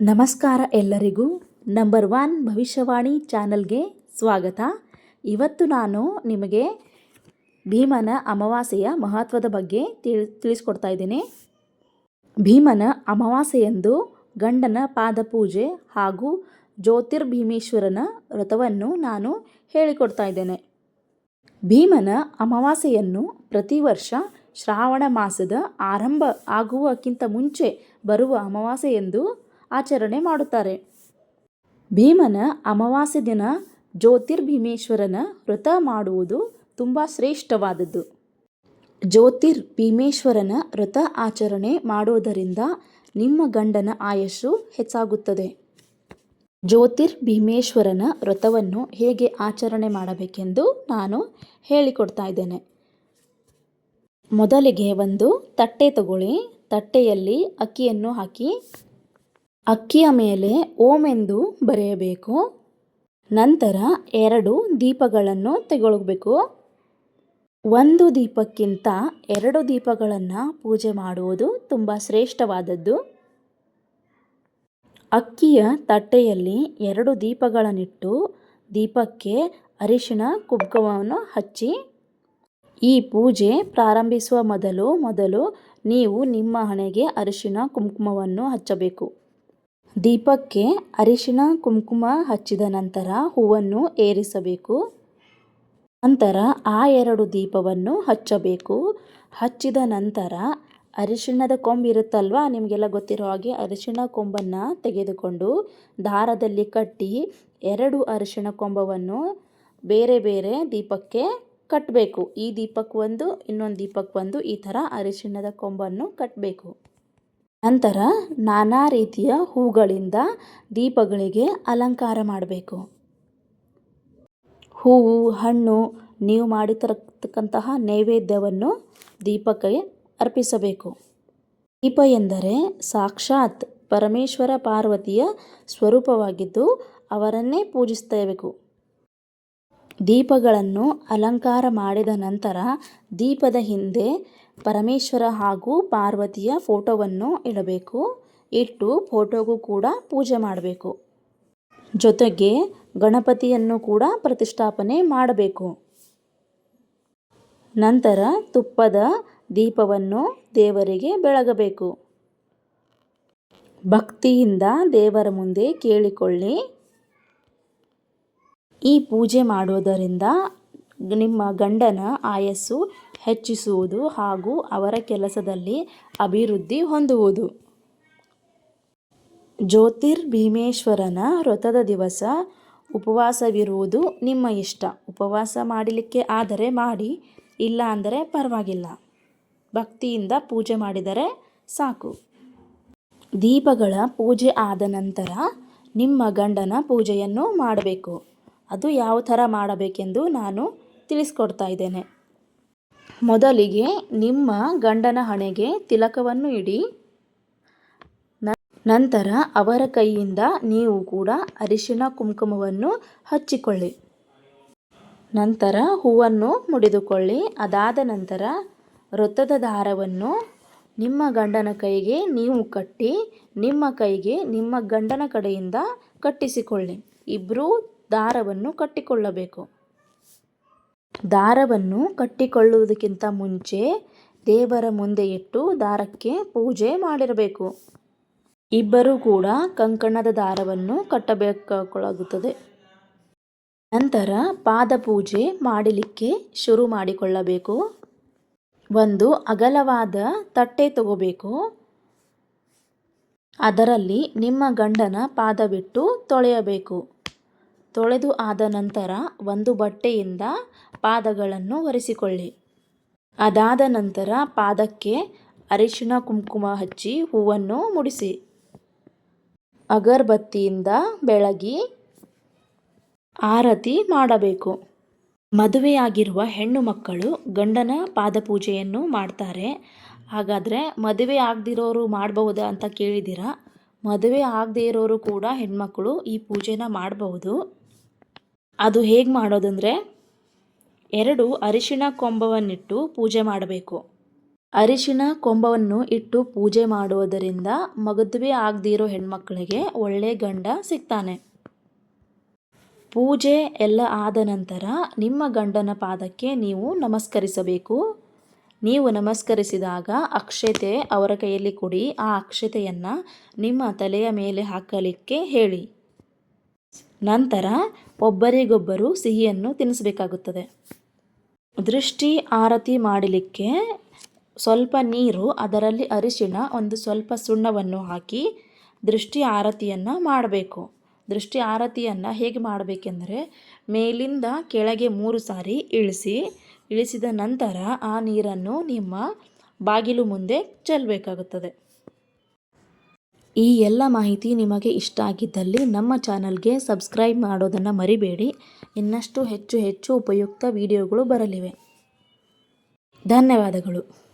ನಮಸ್ಕಾರ ಎಲ್ಲರಿಗೂ number one ಭವಿಷ್ಯವಾಣಿ ಚಾನಲ್ಗೆ ಸ್ವಾಗತ. ಇವತ್ತು ನಾನು ನಿಮಗೆ ಭೀಮನ ಅಮಾವಾಸ್ಯೆಯ ಮಹತ್ವದ ಬಗ್ಗೆ ತಿಳಿ, ತಿಳಿಸ್ಕೊಡ್ತಾ ಇದ್ದೀನಿ. ಭೀಮನ ಅಮಾವಾಸ್ಯೆಯಂದು ಗಂಡನ ಪಾದಪೂಜೆ ಹಾಗೂ ಜ್ಯೋತಿರ್ಭೀಮೇಶ್ವರನ ವ್ರತವನ್ನು ನಾನು ಹೇಳಿಕೊಡ್ತಾ ಇದ್ದೇನೆ. ಭೀಮನ ಅಮಾವಾಸ್ಯೆಯನ್ನು ಪ್ರತಿ ವರ್ಷ ಶ್ರಾವಣ ಮಾಸದ ಆರಂಭ ಆಗುವಕ್ಕಿಂತ ಮುಂಚೆ ಬರುವ ಅಮಾವಾಸ್ಯೆಯೆಂದು ಆಚರಣೆ ಮಾಡುತ್ತಾರೆ. ಭೀಮನ ಅಮಾವಾಸ್ಯೆ ದಿನ ಜ್ಯೋತಿರ್ಭೀಮೇಶ್ವರನ ವ್ರತ ಮಾಡುವುದು ತುಂಬ ಶ್ರೇಷ್ಠವಾದದ್ದು. ಜ್ಯೋತಿರ್ ಭೀಮೇಶ್ವರನ ವ್ರತ ಆಚರಣೆ ಮಾಡುವುದರಿಂದ ನಿಮ್ಮ ಗಂಡನ ಆಯಸ್ಸು ಹೆಚ್ಚಾಗುತ್ತದೆ. ಜ್ಯೋತಿರ್ ಭೀಮೇಶ್ವರನ ವ್ರತವನ್ನು ಹೇಗೆ ಆಚರಣೆ ಮಾಡಬೇಕೆಂದು ನಾನು ಹೇಳಿಕೊಡ್ತಾ ಇದ್ದೇನೆ. ಮೊದಲಿಗೆ ಒಂದು ತಟ್ಟೆ ತಗೊಳ್ಳಿ, ತಟ್ಟೆಯಲ್ಲಿ ಅಕ್ಕಿಯನ್ನು ಹಾಕಿ ಅಕ್ಕಿಯ ಮೇಲೆ ಓಂ ಎಂದು ಬರೆಯಬೇಕು. ನಂತರ ಎರಡು ದೀಪಗಳನ್ನು ತೆಗೊಳ್ಬೇಕು ಒಂದು ದೀಪಕ್ಕಿಂತ ಎರಡು ದೀಪಗಳನ್ನು ಪೂಜೆ ಮಾಡುವುದು ತುಂಬ ಶ್ರೇಷ್ಠವಾದದ್ದು. ಅಕ್ಕಿಯ ತಟ್ಟೆಯಲ್ಲಿ ಎರಡು ದೀಪಗಳನ್ನಿಟ್ಟು ದೀಪಕ್ಕೆ ಅರಿಶಿಣ ಕುಂಕುಮವನ್ನು ಹಚ್ಚಿ, ಈ ಪೂಜೆ ಪ್ರಾರಂಭಿಸುವ ಮೊದಲು ಮೊದಲು ನೀವು ನಿಮ್ಮ ಹಣೆಗೆ ಅರಿಶಿಣ ಕುಂಕುಮವನ್ನು ಹಚ್ಚಬೇಕು. ದೀಪಕ್ಕೆ ಅರಿಶಿಣ, ಕುಂಕುಮ ಹಚ್ಚಿದ ನಂತರ ಹೂವನ್ನು ಏರಿಸಬೇಕು. ನಂತರ ಆ ಎರಡು ದೀಪವನ್ನು ಹಚ್ಚಬೇಕು. ಹಚ್ಚಿದ ನಂತರ ಅರಿಶಿಣದ ಕೊಂಬಿರುತ್ತಲ್ವ ನಿಮಗೆಲ್ಲ ಗೊತ್ತಿರೋ ಹಾಗೆ ಅರಿಶಿಣ ಕೊಂಬನ್ನು ತೆಗೆದುಕೊಂಡು ದಾರದಲ್ಲಿ ಕಟ್ಟಿ ಎರಡು ಅರಿಶಿಣ ಕೊಂಬವನ್ನು ಬೇರೆ ಬೇರೆ ದೀಪಕ್ಕೆ ಕಟ್ಟಬೇಕು ಈ ದೀಪಕ್ಕೆ ಒಂದು, ಇನ್ನೊಂದು ದೀಪಕ್ಕೆ ಒಂದು, ಈ ಥರ ಅರಿಶಿಣದ ಕೊಂಬನ್ನು ಕಟ್ಟಬೇಕು ನಂತರ ನಾನಾ ರೀತಿಯ ಹೂಗಳಿಂದ ದೀಪಗಳಿಗೆ ಅಲಂಕಾರ ಮಾಡಬೇಕು. ಹೂವು, ಹಣ್ಣು ನೀವು ಮಾಡಿರತಕ್ಕಂತಹ ನೈವೇದ್ಯವನ್ನು ದೀಪಕ್ಕೆ ಅರ್ಪಿಸಬೇಕು. ದೀಪ ಎಂದರೆ ಸಾಕ್ಷಾತ್ ಪರಮೇಶ್ವರ ಪಾರ್ವತಿಯ ಸ್ವರೂಪವಾಗಿದ್ದು ಅವರನ್ನೇ ಪೂಜಿಸಬೇಕು ದೀಪಗಳನ್ನು ಅಲಂಕಾರ ಮಾಡಿದ ನಂತರ ದೀಪದ ಹಿಂದೆ ಪರಮೇಶ್ವರ ಹಾಗೂ ಪಾರ್ವತಿಯ ಫೋಟೋವನ್ನು ಇಡಬೇಕು. ಇಟ್ಟು ಫೋಟೋಗೂ ಕೂಡ ಪೂಜೆ ಮಾಡಬೇಕು. ಜೊತೆಗೆ ಗಣಪತಿಯನ್ನು ಕೂಡ ಪ್ರತಿಷ್ಠಾಪನೆ ಮಾಡಬೇಕು. ನಂತರ ತುಪ್ಪದ ದೀಪವನ್ನು ದೇವರಿಗೆ ಬೆಳಗಬೇಕು. ಭಕ್ತಿಯಿಂದ ದೇವರ ಮುಂದೆ ಕೇಳಿಕೊಳ್ಳಿ. ಈ ಪೂಜೆ ಮಾಡುವುದರಿಂದ ನಿಮ್ಮ ಗಂಡನ ಆಯಸ್ಸು ಹೆಚ್ಚಿಸುವುದು ಹಾಗೂ ಅವರ ಕೆಲಸದಲ್ಲಿ ಅಭಿವೃದ್ಧಿ ಹೊಂದುವುದು. ಜ್ಯೋತಿರ್ ಭೀಮೇಶ್ವರನ ವ್ರತದ ದಿವಸ ಉಪವಾಸವಿರುವುದು ನಿಮ್ಮ ಇಷ್ಟ. ಉಪವಾಸ ಮಾಡಲಿಕ್ಕೆ ಆದರೆ ಮಾಡಿ, ಇಲ್ಲ ಅಂದರೆ ಪರವಾಗಿಲ್ಲ. ಭಕ್ತಿಯಿಂದ ಪೂಜೆ ಮಾಡಿದರೆ ಸಾಕು. ದೀಪಗಳ ಪೂಜೆ ಆದ ನಂತರ ನಿಮ್ಮ ಗಂಡನ ಪೂಜೆಯನ್ನು ಮಾಡಬೇಕು. ಅದು ಯಾವ ಥರ ಮಾಡಬೇಕೆಂದು ನಾನು ತಿಳಿಸ್ಕೊಡ್ತಾ ಇದ್ದೇನೆ. ಮೊದಲಿಗೆ ನಿಮ್ಮ ಗಂಡನ ಹಣೆಗೆ ತಿಲಕವನ್ನು ಇಡಿ. ನಂತರ ಅವರ ಕೈಯಿಂದ ನೀವು ಕೂಡ ಅರಿಶಿನ ಕುಂಕುಮವನ್ನು ಹಚ್ಚಿಕೊಳ್ಳಿ. ನಂತರ ಹೂವನ್ನು ಮುಡಿದುಕೊಳ್ಳಿ. ಅದಾದ ನಂತರ ವೃತ್ತದ ದಾರವನ್ನು ನಿಮ್ಮ ಗಂಡನ ಕೈಗೆ ನೀವು ಕಟ್ಟಿ, ನಿಮ್ಮ ಕೈಗೆ ನಿಮ್ಮ ಗಂಡನ ಕಡೆಯಿಂದ ಕಟ್ಟಿಸಿಕೊಳ್ಳಿ. ಇಬ್ಬರೂ ದಾರವನ್ನು ಕಟ್ಟಿಕೊಳ್ಳಬೇಕು. ದಾರವನ್ನು ಕಟ್ಟಿಕೊಳ್ಳುವುದಕ್ಕಿಂತ ಮುಂಚೆ ದೇವರ ಮುಂದೆ ಇಟ್ಟು ದಾರಕ್ಕೆ ಪೂಜೆ ಮಾಡಿರಬೇಕು. ಇಬ್ಬರೂ ಕೂಡ ಕಂಕಣದ ದಾರವನ್ನು ಕಟ್ಟಬೇಕಾಗುತ್ತದೆ. ನಂತರ ಪಾದ ಪೂಜೆ ಮಾಡಲಿಕ್ಕೆ ಶುರು ಮಾಡಿಕೊಳ್ಳಬೇಕು. ಒಂದು ಅಗಲವಾದ ತಟ್ಟೆ ತಗೋಬೇಕು. ಅದರಲ್ಲಿ ನಿಮ್ಮ ಗಂಡನ ಪಾದವಿಟ್ಟು ತೊಳೆಯಬೇಕು. ತೊಳೆದು ಆದ ನಂತರ ಒಂದು ಬಟ್ಟೆಯಿಂದ ಪಾದಗಳನ್ನು ಒರೆಸಿಕೊಳ್ಳಿ. ಅದಾದ ನಂತರ ಪಾದಕ್ಕೆ ಅರಿಶಿಣ ಕುಂಕುಮ ಹಚ್ಚಿ ಹೂವನ್ನು ಮುಡಿಸಿ. ಅಗರಬತ್ತಿಯಿಂದ ಬೆಳಗಿ ಆರತಿ ಮಾಡಬೇಕು. ಮದುವೆಯಾಗಿರುವ ಹೆಣ್ಣು ಮಕ್ಕಳು ಗಂಡನ ಪಾದಪೂಜೆಯನ್ನು ಮಾಡ್ತಾರೆ. ಹಾಗಾದರೆ ಮದುವೆ ಆಗದಿರೋರು ಮಾಡಬಹುದಾ ಅಂತ ಕೇಳಿದ್ದೀರಾ? ಮದುವೆ ಆಗದೇ ಇರೋರು ಕೂಡ ಹೆಣ್ಮಕ್ಕಳು ಈ ಪೂಜೆನ ಮಾಡಬಹುದು. ಅದು ಹೇಗೆ ಮಾಡೋದಂದರೆ, ಎರಡು ಅರಿಶಿಣ ಕೊಂಬವನ್ನಿಟ್ಟು ಪೂಜೆ ಮಾಡಬೇಕು. ಅರಿಶಿಣ ಕೊಂಬವನ್ನು ಇಟ್ಟು ಪೂಜೆ ಮಾಡುವುದರಿಂದ ಮದುವೆ ಆಗದಿರೋ ಹೆಣ್ಮಕ್ಳಿಗೆ ಒಳ್ಳೆ ಗಂಡ ಸಿಗ್ತಾನೆ. ಪೂಜೆ ಎಲ್ಲ ಆದ ನಂತರ ನಿಮ್ಮ ಗಂಡನ ಪಾದಕ್ಕೆ ನೀವು ನಮಸ್ಕರಿಸಬೇಕು. ನೀವು ನಮಸ್ಕರಿಸಿದಾಗ ಅಕ್ಷತೆ ಅವರ ಕೈಯಲ್ಲಿ ಕೊಡಿ, ಆ ಅಕ್ಷತೆಯನ್ನು ನಿಮ್ಮ ತಲೆಯ ಮೇಲೆ ಹಾಕಲಿಕ್ಕೆ ಹೇಳಿ. ನಂತರ ಒಬ್ಬರಿಗೊಬ್ಬರು ಸಿಹಿಯನ್ನು ತಿನ್ನಿಸಬೇಕಾಗುತ್ತದೆ ದೃಷ್ಟಿ ಆರತಿ ಮಾಡಲಿಕ್ಕೆ ಸ್ವಲ್ಪ ನೀರು, ಅದರಲ್ಲಿ ಅರಿಶಿಣ, ಒಂದು ಸ್ವಲ್ಪ ಸುಣ್ಣವನ್ನು ಹಾಕಿ ದೃಷ್ಟಿ ಆರತಿಯನ್ನು ಮಾಡಬೇಕು. ದೃಷ್ಟಿ ಆರತಿಯನ್ನು ಹೇಗೆ ಮಾಡಬೇಕೆಂದರೆ, ಮೇಲಿಂದ ಕೆಳಗೆ ಮೂರು ಸಾರಿ ಇಳಿಸಿ ಇಳಿಸಿದ ನಂತರ ಆ ನೀರನ್ನು ನಿಮ್ಮ ಬಾಗಿಲು ಮುಂದೆ ಚೆಲ್ಲಬೇಕಾಗುತ್ತದೆ. ಈ ಎಲ್ಲ ಮಾಹಿತಿ ನಿಮಗೆ ಇಷ್ಟ ಆಗಿದ್ದಲ್ಲಿ ನಮ್ಮ ಚಾನಲ್ಗೆ ಸಬ್ಸ್ಕ್ರೈಬ್ ಮಾಡೋದನ್ನು ಮರಿಬೇಡಿ. ಇನ್ನಷ್ಟು ಹೆಚ್ಚು ಹೆಚ್ಚು ಉಪಯುಕ್ತ ವಿಡಿಯೋಗಳು ಬರಲಿವೆ. ಧನ್ಯವಾದಗಳು.